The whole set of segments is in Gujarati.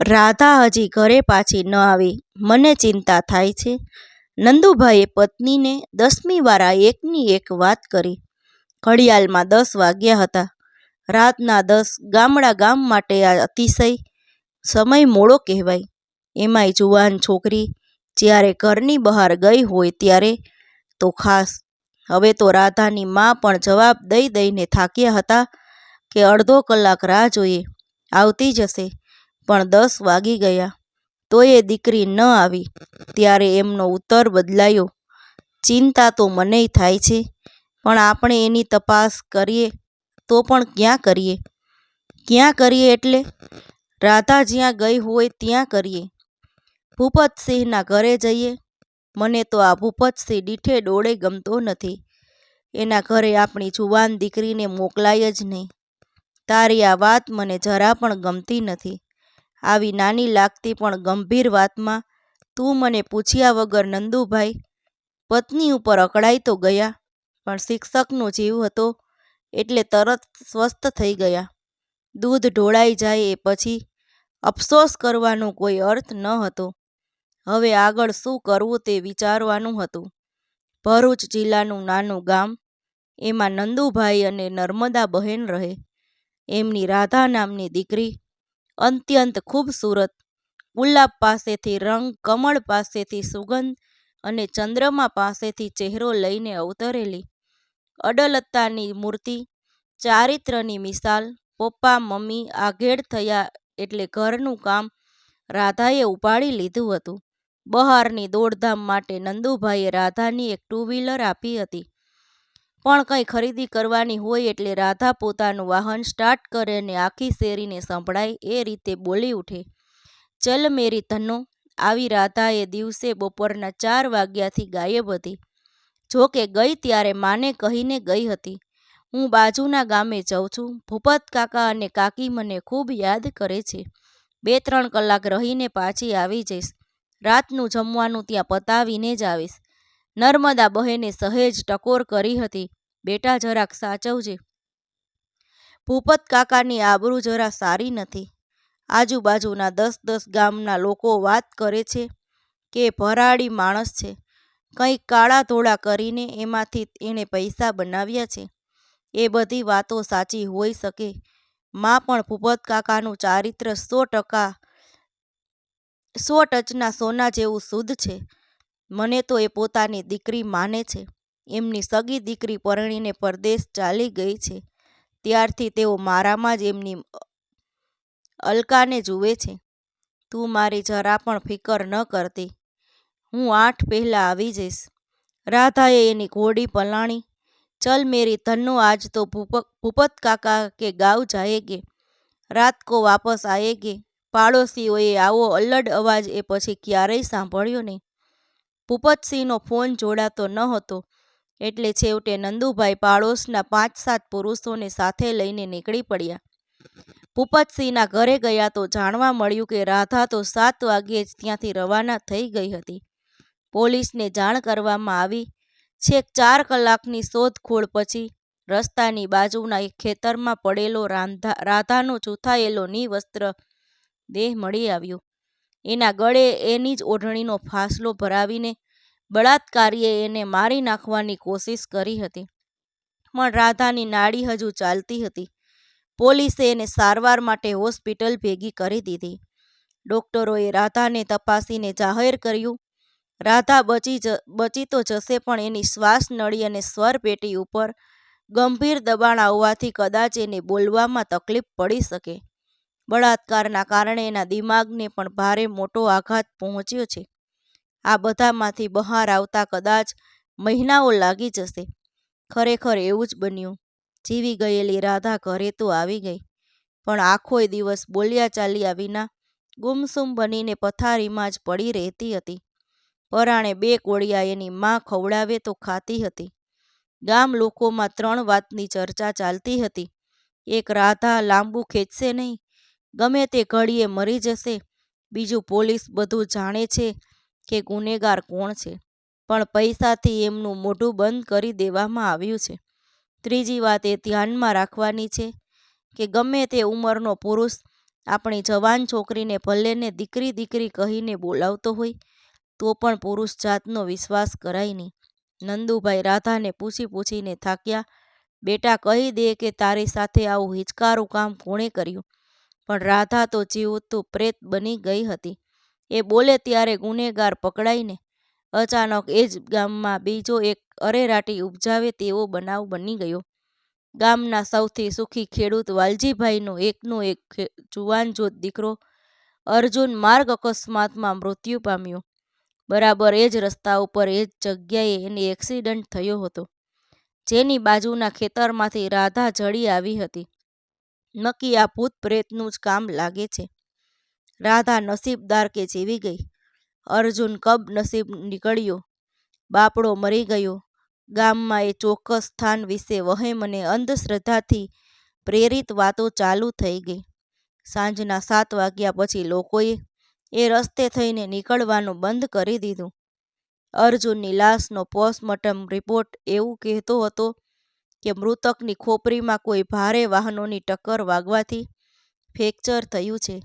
રાધા હજી ઘરે પાછી ન આવી મને ચિંતા થાય છે. નંદુભાઈએ પત્નીને દસમી વાર એકની એક વાત કરી. ઘડિયાળમાં દસ વાગ્યા હતા. રાતના દસ ગામડા ગામ માટે આ અતિશય સમય મોડો કહેવાય. એમાંય જુવાન છોકરી જ્યારે ઘરની બહાર ગઈ હોય ત્યારે તો ખાસ. હવે તો રાધાની મા પણ જવાબ દઈ દઈને થાક્યા હતા કે અડધો કલાક રાહ જોઈએ, આવતી જ હશે. પણ દસ વાગી ગયા તોયે દીકરી ન આવી ત્યારે એમનો ઉત્તર બદલાયો, ચિંતા તો મનેય થાય છે પણ આપણે એની તપાસ કરીએ તો પણ ક્યાં કરીએ? ક્યાં કરીએ એટલે? રાધા જ્યાં ગઈ હોય ત્યાં કરીએ. ભૂપતસિંહના ઘરે જઈએ? મને તો આ ભૂપતસિંહ દીઠે ડોળે ગમતો નથી. એના ઘરે આપણી જુવાન દીકરીને મોકલાય જ નહીં. તારી આ વાત મને જરા પણ ગમતી નથી. આવી નાની લાગતી પણ ગંભીર વાતમાં તું મને પૂછ્યા વગર નંદુભાઈ પત્ની ઉપર અકળાઈ તો ગયા, પણ શિક્ષકનો જીવ હતો એટલે તરત સ્વસ્થ થઈ ગયા. દૂધ ઢોળાઈ જાય એ પછી અફસોસ કરવાનો કોઈ અર્થ ન હતો. હવે આગળ શું કરવું તે વિચારવાનું હતું. ભરૂચ જિલ્લાનું નાનું ગામ. એમાં નંદુભાઈ અને નર્મદા બહેન રહે. એમની રાધા નામની દીકરી અત્યંત ખૂબસૂરત. ગુલાબ પાસેથી રંગ, કમળ પાસેથી સુગંધ અને ચંદ્રમા પાસેથી ચહેરો લઈને અવતરેલી. અડલતાની મૂર્તિ, ચારિત્ર્યની મિસાલ. પપ્પા મમ્મી આઘેડ થયા એટલે ઘરનું કામ રાધાએ ઉપાડી લીધું હતું. બહારની દોડધામ માટે નંદુભાઈએ રાધાની એક ટુ વ્હીલર આપી હતી. પણ કંઈ ખરીદી કરવાની હોય એટલે રાધા પોતાનું વાહન સ્ટાર્ટ કરે ને આખી શેરીને સંભળાય એ રીતે બોલી ઉઠે "ચલ મેરી ધનુ આવી રાધા એ દિવસે બપોરના ચાર વાગ્યાથી ગાયબ હતી. જોકે ગઈ ત્યારે માને કહીને ગઈ હતી, "હું બાજુના ગામે જઉં છું. ભૂપત કાકા અને કાકી મને ખૂબ યાદ કરે છે. બે ત્રણ કલાક રહીને પાછી આવી જઈશ. રાતનું જમવાનું ત્યાં પતાવીને જ આવીશ." નર્મદા બહેને સહેજ ટકોર કરી હતી, "બેટા જરાક સાચવજે. ભૂપત કાકાની આબરૂ જરા સારી નથી. આજુબાજુના દસ દસ ગામના લોકો વાત કરે છે કે ભરાડી માણસ છે. કંઈક કાળા ધોળા કરીને એમાંથી એણે પૈસા બનાવ્યા છે. એ બધી વાતો સાચી હોઈ શકે મા પણ ભૂપત કાકાનું ચારિત્ર્ય સો ટકા, સો ટચના સોના જેવું શુદ્ધ છે. મને તો એ પોતાની દીકરી માને છે. એમની સગી દીકરી પરણીને પરદેશ ચાલી ગઈ છે ત્યારથી તેઓ મારામાં જ એમની અલકાને જુએ છે. તું મારી જરા પણ ફિકર ન કરતી. હું આઠ પહેલાં આવી જઈશ." રાધાએ એની ઘોડી પલાણી. "ચલ મેરી ધન્નો, આજ તો ભૂપત કાકા કે ગાવ જાયેગે રાત કો વાપસ આયેગે પાડોશીઓએ આવો અલ્લડ અવાજ એ પછી ક્યારેય સાંભળ્યો નહીં. ભૂપતસિંહનો ફોન જોડાતો નહોતો એટલે છેવટે નંદુભાઈ પાડોશના પાંચ સાત પુરુષોને સાથે લઈને નીકળી પડ્યા. ભૂપતસિંહના ઘરે ગયા તો જાણવા મળ્યું કે રાધા તો સાત વાગ્યે જ ત્યાંથી રવાના થઈ ગઈ હતી. પોલીસને જાણ કરવામાં આવી. છેક ચાર કલાકની શોધખોળ પછી રસ્તાની બાજુના એક ખેતરમાં પડેલો રાંધા, રાધાનો ચૂથાયેલો નિવસ્ત્ર દેહ મળી આવ્યો. એના ગળે એની જ ઓઢણીનો ફાંસલો ભરાવીને બળાત્કારીએ એને મારી નાખવાની કોશિશ કરી હતી. પણ રાધાની નાડી હજુ ચાલતી હતી. પોલીસે એને સારવાર માટે હોસ્પિટલ ભેગી કરી દીધી. ડોક્ટરોએ રાધાને તપાસીને જાહેર કર્યું, "રાધા બચી બચી તો જશે પણ એની શ્વાસ નળી અને સ્વર પેટી ઉપર ગંભીર દબાણ આવવાથી કદાચ એને બોલવામાં તકલીફ પડી શકે. બળાત્કારના કારણે એના દિમાગને પણ ભારે મોટો આઘાત પહોંચ્યો છે. આ બધામાંથી બહાર આવતા કદાચ મહિનાઓ લાગી જશે." ખરેખર એવું જ બન્યું. જીવી ગયેલી રાધા ઘરે તો આવી ગઈ પણ આખોય દિવસ બોલ્યા ચાલ્યા વિના ગુમસુમ બનીને પથારીમાં જ પડી રહેતી હતી. પરાણે બે કોળિયા એની મા ખવડાવે તો ખાતી હતી. ગામ લોકોમાં ત્રણ વાતની ચર્ચા ચાલતી હતી. એક રાધા લાંબુ ખેંચશે નહીં, ગમે તે ઘડીએ મરી જશે. બીજું પોલીસ બધું જાણે છે કે ગુનેગાર કોણ છે, પણ પૈસાથી એમનું મોઢું બંધ કરી દેવામાં આવ્યું છે. ત્રીજી વાત એ ધ્યાનમાં રાખવાની છે કે ગમે તે ઉંમરનો પુરુષ આપણી જવાન છોકરીને ભલે ને દીકરી દીકરી કહીને બોલાવતો હોય તો પણ પુરુષ જાતનો વિશ્વાસ કરાય નહીં. નંદુભાઈ રાધાને પૂછી પૂછીને થાક્યા બેટા કહી દે કે તારી સાથે આવું હિચકારું કામ કોણે કર્યું? પણ રાધા તો જીવતું પ્રેત બની ગઈ હતી. એ બોલે ત્યારે ગુનેગાર પકડાઈને અચાનક એ જ ગામમાં બીજો એક અરેરાટી ઉપજાવે તેવો બનાવ બની ગયો. ગામના સૌથી સુખી ખેડૂત વાલજીભાઈનો એકનો એક જુવાન જોત દીકરો અર્જુન માર્ગ અકસ્માતમાં મૃત્યુ પામ્યો. બરાબર એ જ રસ્તા ઉપર એ જ જગ્યાએ એને એક્સિડન્ટ થયો હતો, જેની બાજુના ખેતરમાંથી રાધા જડી આવી હતી. નક્કી આ ભૂત પ્રેતનું જ કામ લાગે છે. રાધા નસીબદાર કે જીવી ગઈ. અર્જુન કબ નસીબ નીકળ્યો? બાપડો મરી ગયો. ગામમાં એ ચોક્કસ સ્થાન વિશે વહેમ અને અંધશ્રદ્ધાથી પ્રેરિત વાતો ચાલુ થઈ ગઈ. સાંજના સાત વાગ્યા પછી લોકોએ એ રસ્તે થઈને નીકળવાનું બંધ કરી દીધું. અર્જુનની લાશનો પોસ્ટમોર્ટમ રિપોર્ટ એવું કહેતો હતો કે મૃતકની ખોપરીમાં કોઈ ભારે વાહનોની ટક્કર વાગવાથી ફ્રેક્ચર થયું છે.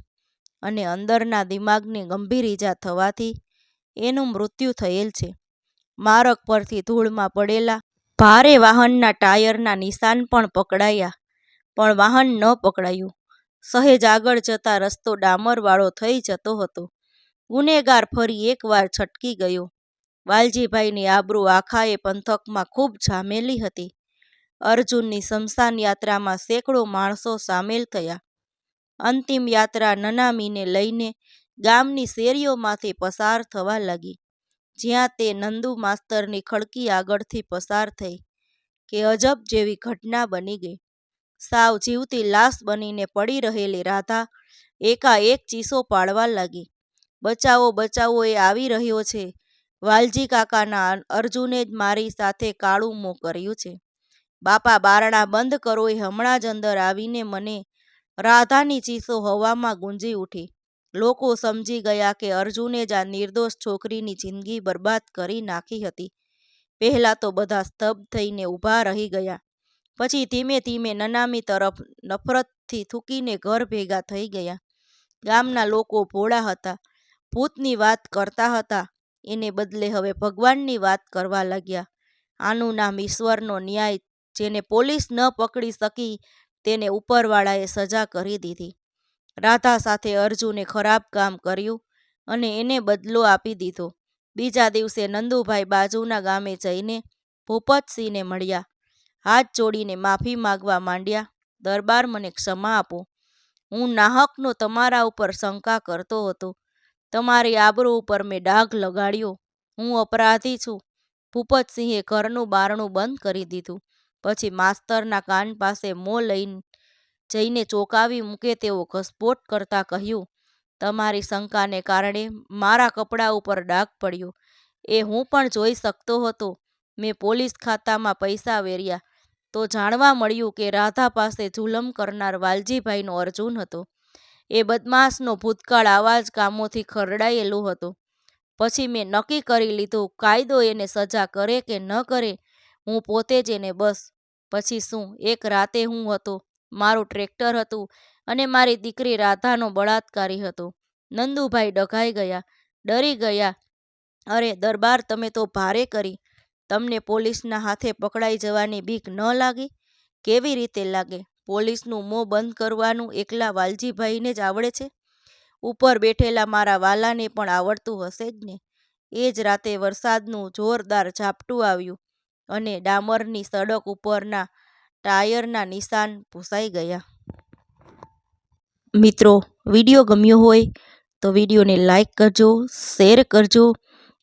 અને અંદરના દિમાગને ગંભીર ઈજા થવાથી એનું મૃત્યુ થયેલ છે. માર્ગ પરથી ધૂળમાં પડેલા ભારે વાહનના ટાયરના નિશાન પણ પકડાયા, પણ વાહન ન પકડાયું. સહેજ આગળ જતા રસ્તો ડામરવાળો થઈ જતો હતો. ગુનેગાર ફરી એકવાર છટકી ગયો. વાલજીભાઈની આબરૂ આખાએ પંથકમાં ખૂબ જામેલી હતી. અર્જુનની શમશાન યાત્રામાં સેંકડો માણસો સામેલ થયા. અંતિમ યાત્રા નનામીને લઈને ગામની શેરીઓમાંથી પસાર થવા લાગી, જ્યાં તે નંદુ માસ્તરની ખડકી આગળથી પસાર થઈ કે અજબ જેવી ઘટના બની ગઈ. સાવ જીવતી લાશ બનીને પડી રહેલી રાધા એકાએક ચીસો પાડવા લાગી. બચાવો બચાવો, એ આવી રહ્યો છે. વાલજી કાકાના અર્જુને જ મારી સાથે કાળું મોં કર્યું છે. બાપા બારણા બંધ કરો એ હમણાં જ અંદર આવીને મને રાધાની ચીસો હવામાં ગુંજી ઉઠી. લોકો સમજી ગયા કે અર્જુને જ આ નિર્દોષ છોકરીની જિંદગી બરબાદ કરી નાખી હતી. પહેલાં તો બધા સ્તબ્ધ થઈને ઊભા રહી ગયા. પછી ધીમે ધીમે નનામી તરફ નફરતથી થૂકીને ઘર ભેગા થઈ ગયા. ગામના લોકો ભોળા હતા. ભૂતની વાત કરતા હતા. એને બદલે હવે ભગવાનની વાત કરવા લાગ્યા. આનું નામ ઈશ્વરનો ન્યાય, જેને પોલીસ ન પકડી શકી તેને ઉપરવાળાએ સજા કરી દીધી. રાધા સાથે અર્જુને ખરાબ કામ કર્યું અને એને બદલો આપી દીધો. બીજા દિવસે નંદુભાઈ બાજુના ગામે જઈને ભૂપતસિંહને મળ્યા. હાથ જોડીને માફી માગવા માંડ્યા. દરબાર મને ક્ષમા આપો. હું નાહકનો તમારા ઉપર શંકા કરતો હતો. તમારી આબરૂ ઉપર મેં ડાઘ લગાડ્યો. હું અપરાધી છું. ભૂપતસિંહે ઘરનું બારણું બંધ કરી દીધું. પછી માસ્તરના કાન પાસે મોં લઈને જઈને ચોંકાવી મૂકે તેવો ઘસપોટ કરતાં કહ્યું, તમારી શંકાને કારણે મારા કપડાં ઉપર ડાઘ પડ્યો. એ હું પણ જોઈ શકતો હતો. મેં પોલીસ ખાતામાં પૈસા વેર્યા. તો જાણવા મળ્યું કે રાધા પાસે જુલમ કરનાર વાલજીભાઈનો અર્જુન હતો. એ બદમાશનો ભૂતકાળ આવા જ કામોથી ખરડાયેલો હતો. પછી મેં નક્કી કરી લીધું, કાયદો એને સજા કરે કે ન કરે, હું પોતે જ એને બસ પછી શું? એક રાતે હું હતો. મારું ટ્રેક્ટર હતું અને મારી દીકરી રાધાનો બળાત્કારી હતો. નંદુભાઈ ડઘાઈ ગયા, ડરી ગયા. અરે, દરબાર તમે તો ભારે કરી. તમને પોલીસના હાથે પકડાઈ જવાની બીક ન લાગી? કેવી રીતે લાગે? પોલીસનું મોં બંધ કરવાનું એકલા વાલજીભાઈને જ આવડે છે? ઉપર બેઠેલા મારા વાલાને પણ આવડતું હશે જ ને? એ જ રાતે વરસાદનું જોરદાર ઝાપટું આવ્યું. અને ડામરની સડક ઉપરના ટાયરના નિશાન ભૂસાઈ ગયા. મિત્રો, વીડિયો ગમ્યો હોય તો વિડીયોને લાઈક કરજો, શેર કરજો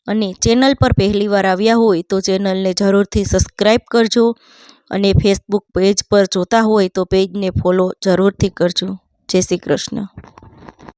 અને ચેનલ પર પહેલીવાર આવ્યા હોય તો ચેનલને જરૂરથી સબસ્ક્રાઈબ કરજો અને ફેસબુક પેજ પર જોતા હોય તો પેજને ફોલો જરૂરથી કરજો. જય શ્રી કૃષ્ણ.